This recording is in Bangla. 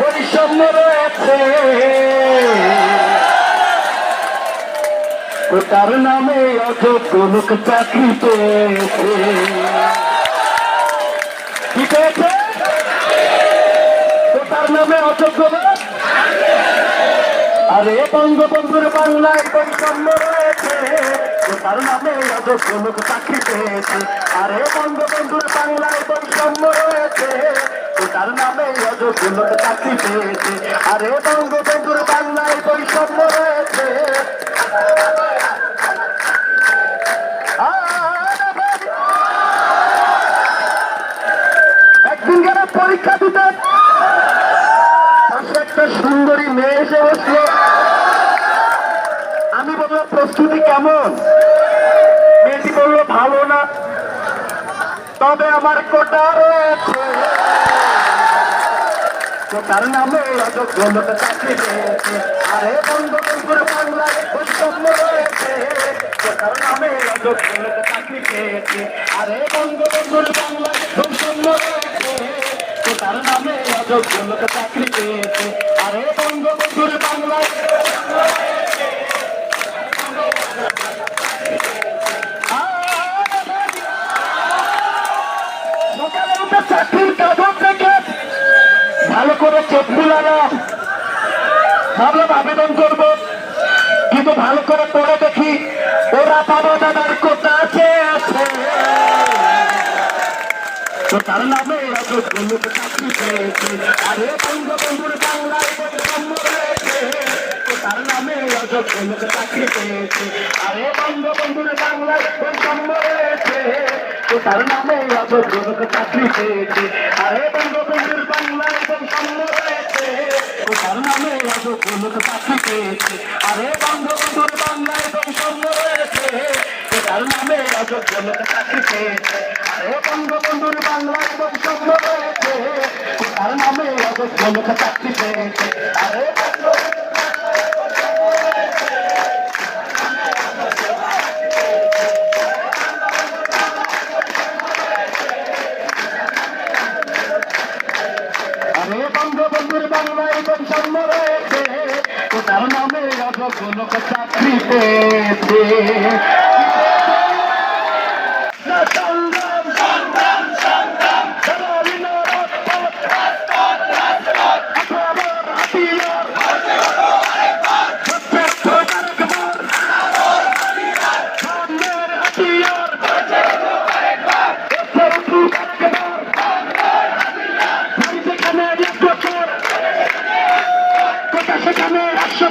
বৈষম্য রয়েছে তার নামে অযোগ্য লোক চাকরি পেয়েছে। কি পেয়েছে? তার নামে অযোগ্য লোক আরে বঙ্গবন্ধুর বাংলায় বৈষম্য রয়েছে। তার নামে অযোগ্য লোক চাকরি আরে বঙ্গবন্ধুর বাংলায় বৈষম্য রয়েছে। তার নামে অযোগ্য লোক চাকরি পেয়েছে। আরে বঙ্গবন্ধুর বাংলায় বৈষম্য রয়েছে। একদিন গেলে পরীক্ষা দিতে কেমন মেয়েটি বলল, ভালো না। তবে আমার কোটা রয়েছে। কোটার নামে অযোগ্য লোক চাকরি পেয়েছে। আরে বঙ্গবন্ধুর বাংলায় বৈষম্য রয়েছে। কোটার নামে চাকরি পেয়েছে। আরে বঙ্গবন্ধুর বাংলায় বৈষম্য রয়েছে। কোটার নামে চাকরি পেয়েছে। আরে বঙ্গবন্ধুর বাংলায় চোখ বুলালাম ভাবলাম আবেদন করব। কিন্তু ভালো করে পড়ে দেখি, ওরা বাবা দাদার কোথা আছে? তো তার নামে আরে লোক চাকরি পেয়েছে। আরে বঙ্গবন্ধুর বাংলায় বৈষম্য তো তার নামে পেয়েছে। আরে রয়েছে তো তার নামে লোক চাকরি পেয়েছে আরে বঙ্গবন্ধুর বাংলায় বৈষম্য রয়েছে তার নামে লোক চাকরি পেয়েছে আরে বঙ্গবন্ধুর বাংলায় বৈষম্য রয়েছে তার নামে লোক চাকরি পেয়েছে আরে বঙ্গবন্ধুর বঙ্গবন্ধুর বাংলায় বৈষম্য রয়েছে তার নামে অযোগ্য লোক চাকরি পেয়েছে। কোথা সেখানে একশো